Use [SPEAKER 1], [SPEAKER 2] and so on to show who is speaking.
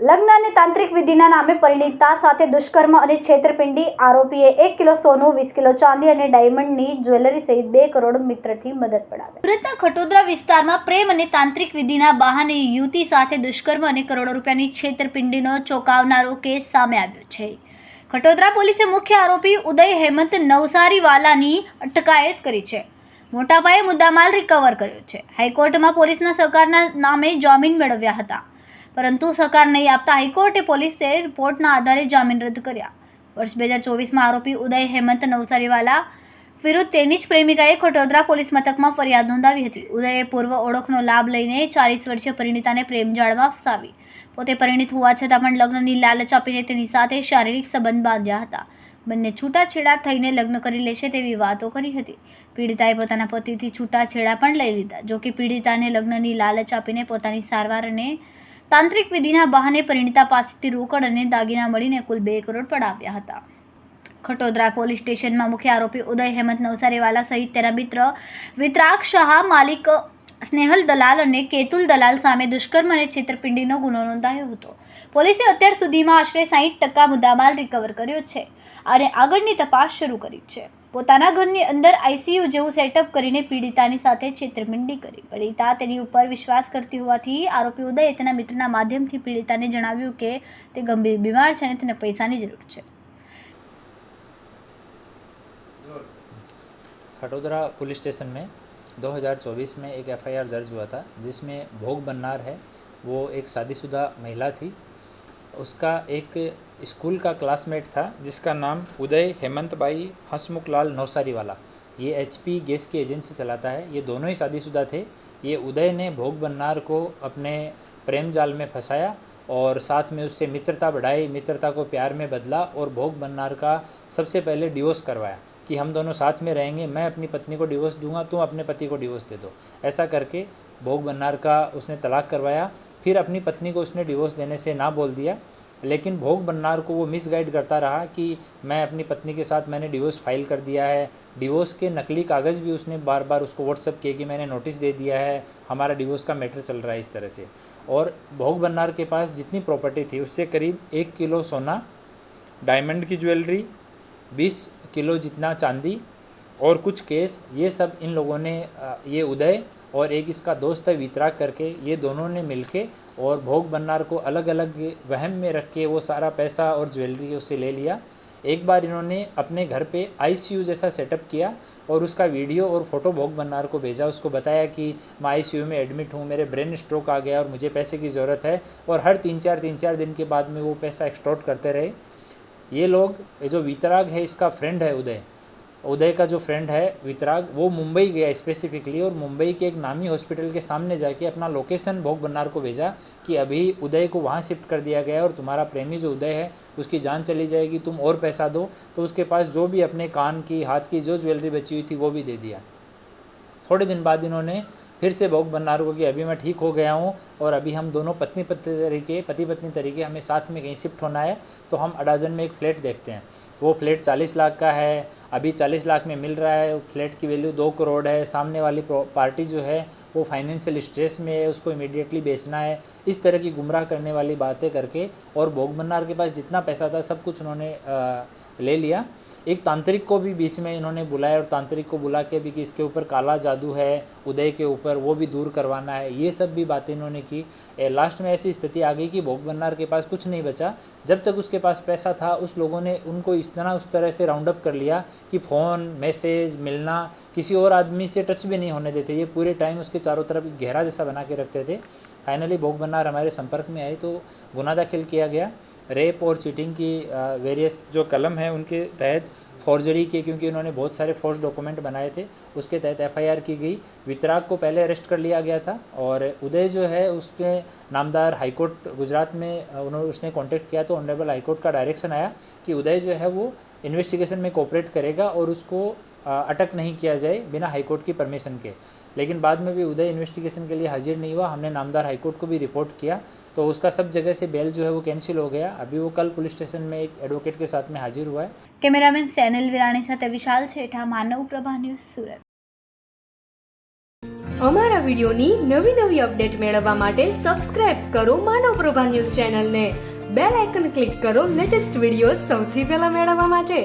[SPEAKER 1] લગ્ન અને તાંત્રિક વિધિના નામે પરિણીતા સાથે દુષ્કર્મ અને છેતરપિંડી. આરોપીએ એક કિલો સોનું, વીસ કિલો ચાંદી અને ડાયમંડની જ્વેલરી સહિત બે કરોડ મિત્રથી મદદ પડાવી. સુરતના ખટોદરા વિસ્તારમાં પ્રેમ અને તાંત્રિક વિધિના બહાને યુવતી સાથે દુષ્કર્મ અને કરોડો રૂપિયાની છેતરપિંડીનો ચોંકાવનારો કેસ સામે આવ્યો છે. ખટોદરા પોલીસે મુખ્ય આરોપી ઉદય હેમંત નવસારીવાલાની અટકાયત કરી છે. મોટા પાયે મુદ્દામાલ રિકવર કર્યો છે. હાઈકોર્ટમાં પોલીસના સહકારના નામે જામીન મેળવ્યા હતા. પરંતુ સહકાર નહીં આપતા હાઈકોર્ટે પોલીસે રિપોર્ટના આધારે જામીન રદ કર્યા. વર્ષ બે હજાર ચોવીસમાં આરોપી ઉદય હેમંત નવસારીવાલા વિરુદ્ધ તેની જ પ્રેમિકાએ ખટોદરા પોલીસ મથકમાં ફરિયાદ નોંધાવી હતી. ઉદયે પૂર્વ ઓળખનો લાભ લઈને ચાલીસ વર્ષીય પરિણીતાને પ્રેમ જાળમાં ફસાવી. પોતે પરિણીત હોવા છતાં પણ લગ્નની લાલચ આપીને તેની સાથે શારીરિક સંબંધ બાંધ્યા હતા. બંને છૂટાછેડા થઈને લગ્ન કરી લેશે તેવી વાતો કરી હતી. પીડિતાએ પોતાના પતિથી છૂટાછેડા પણ લઈ લીધા. જો કે પીડિતાને લગ્નની લાલચ આપીને પોતાની સારવાર અને તાંત્રિક વિધિના બહાને પરિણીતા પાસેથી રોકડ અને દાગીના મળીને કુલ બે કરોડ પડાવ્યા હતા. ખટોદરા પોલીસ સ્ટેશનમાં મુખ્ય આરોપી ઉદય હેમંત નવસારીવાલા સહિત તેના મિત્ર વિતરાગ શાહ માલિક સ્નેહલ દલાલ અને કેતુલ દલાલ સામે દુષ્કર્મ અને છેતરપિંડીનો ગુનો નોંધાયો હતો પોલીસે અત્યાર સુધીમાં આશરે સાહીઠ ટકા મુદ્દામાલ રિકવર કર્યો છે અને આગળની તપાસ શરૂ કરી છે પોતાના ઘરની અંદર આઈસીયુ જેવું સેટઅપ કરીને પીડિતાની સાથે છેતરપિંડી કરી પીડિતા તેની ઉપર વિશ્વાસ કરતી હોવાથી આરોપી ઉદયે તેના મિત્રના માધ્યમથી પીડિતાને જણાવ્યું કે તે ગંભીર બીમાર છે અને તેને પૈસાની જરૂર છે
[SPEAKER 2] खटोदरा पुलिस स्टेशन में 2024 में एक एफआईआर दर्ज हुआ था, जिसमें भोग बन्नार है, वो एक शादीशुदा महिला थी। उसका एक स्कूल का क्लासमेट था, जिसका नाम उदय हेमंत बाई हंसमुख लाल नौसारी वाला ये एचपी गैस की एजेंसी चलाता है। ये दोनों ही शादीशुदा थे। ये उदय ने भोग बन्नार को अपने प्रेम जाल में फंसाया और साथ में उससे मित्रता बढ़ाई, मित्रता को प्यार में बदला और भोग बन्नार का सबसे पहले डिवोर्स करवाया। कि हम दोनों साथ में रहेंगे, मैं अपनी पत्नी को डिवोर्स दूँगा, तुम अपने पति को डिवोर्स दे दो। ऐसा करके भोग बन्नार का उसने तलाक करवाया, फिर अपनी पत्नी को उसने डिवोर्स देने से ना बोल दिया। लेकिन भोग बन्नार को वो मिसगाइड करता रहा कि मैं अपनी पत्नी के साथ मैंने डिवोर्स फ़ाइल कर दिया है। डिवोर्स के नकली कागज़ भी उसने बार बार उसको व्हाट्सअप किए कि मैंने नोटिस दे दिया है, हमारा डिवोर्स का मैटर चल रहा है इस तरह से। और भोग बन्नार के पास जितनी प्रॉपर्टी थी, उससे करीब एक किलो सोना डायमंड की ज्वेलरी बीस किलो जितना चांदी और कुछ केस, ये सब इन लोगों ने ये उदय और एक इसका दोस्त है वितराग करके, ये दोनों ने मिलके और भोग बन्नार को अलग अलग वहम में रख के वो सारा पैसा और ज्वेलरी उससे ले लिया। एक बार इन्होंने अपने घर पे आईसीयू जैसा सेटअप किया और उसका वीडियो और फ़ोटो भोग बन्नार को भेजा। उसको बताया कि, मैं आईसीयू में एडमिट हूँ, मेरे ब्रेन स्ट्रोक आ गया और मुझे पैसे की ज़रूरत है। और हर तीन चार तीन चार दिन के बाद में वो पैसा एक्सटॉर्ट करते रहे। ये लोग, ये जो वितराग है, इसका फ्रेंड है उदय। उदय का जो फ्रेंड है, वितराग, वो मुंबई गया स्पेसिफिकली और मुंबई के एक नामी हॉस्पिटल के सामने जाके अपना लोकेशन भोग बन्नार को भेजा कि अभी उदय को वहाँ शिफ्ट कर दिया गया और तुम्हारा प्रेमी जो उदय है, उसकी जान चली जाएगी, तुम और पैसा दो तो उसके पास जो भी अपने कान की, हाथ की जो ज्वेलरी बची हुई थी, वो भी दे दिया। थोड़े दिन बाद इन्होंने फिर से भोग बन्नार को कि अभी मैं ठीक हो गया हूँ और अभी हम दोनों पत्नी पत्नी तरीके, पति पत्नी तरीके हमें साथ में कहीं शिफ्ट होना है तो हम अडाजन में एक फ्लैट देखते हैं। वो फ्लैट चालीस लाख का है, अभी चालीस लाख में मिल रहा है, फ्लैट की वैल्यू दो करोड़ है, सामने वाली प्रो- पार्टी जो है, वो फाइनेंशियल स्ट्रेस में है, उसको इमीडिएटली बेचना है। इस तरह की गुमराह करने वाली बातें करके और भोग बन्नार के पास जितना पैसा था, सब कुछ उन्होंने ले लिया। एक तांत्रिक को भी बीच में इन्होंने बुलाया और तांत्रिक को बुला के भी कि इसके ऊपर काला जादू है, उदय के ऊपर, वो भी दूर करवाना है। ये सब भी बातें इन्होंने की। लास्ट में ऐसी स्थिति आ गई कि भोग बन्नार के पास कुछ नहीं बचा। जब तक उसके पास पैसा था, उस लोगों ने उनको तरह, उस तरह से राउंड अप कर लिया कि फ़ोन मैसेज मिलना, किसी और आदमी से टच भी नहीं होने देते। ये पूरे टाइम उसके चारों तरफ़ घेरा जैसा बना के रखते थे। फाइनली भोग बन्नार हमारे संपर्क में आए तो गुना दाखिल किया गया। रेप और चीटिंग की वेरियस जो कलम है उनके तहत फॉर्जरी के, क्योंकि उन्होंने बहुत सारे फोर्स डॉक्यूमेंट बनाए थे, उसके तहत एफआईआर की गई। वितराग को पहले अरेस्ट कर लिया गया था और उदय जो है, उसके नामदार हाईकोर्ट गुजरात में उन्होंने, उसने कांटेक्ट किया तो ऑनरेबल हाईकोर्ट का डायरेक्शन आया कि उदय जो है वो इन्वेस्टिगेशन में कोऑपरेट करेगा और उसको अटक नहीं किया जाए बिना हाईकोर्ट की परमिशन के लेकिन बाद में भी उदय इन्वेस्टिगेशन के लिए हाजिर नहीं हुआ हमने नामदार हाईकोर्ट को भी रिपोर्ट किया तो उसका सब जगह से बेल जो है वो कैंसिल हो गया अभी वो कल पुलिस स्टेशन में एक एडवोकेट के साथ में हाजिर हुआ है
[SPEAKER 1] કેમેરામેન સેનલ વિરાણી સાથે વિશાલ છેઠા માનવ પ્રભા ન્યૂઝ સુરત
[SPEAKER 3] અમારા વિડીયોની નવી નવી અપડેટ મેળવવા માટે સબસ્ક્રાઇબ કરો માનવ પ્રભા ન્યૂઝ ચેનલને બેલ આઇકન ક્લિક કરો લેટેસ્ટ વિડીયો સૌથી પહેલા મેળવવા માટે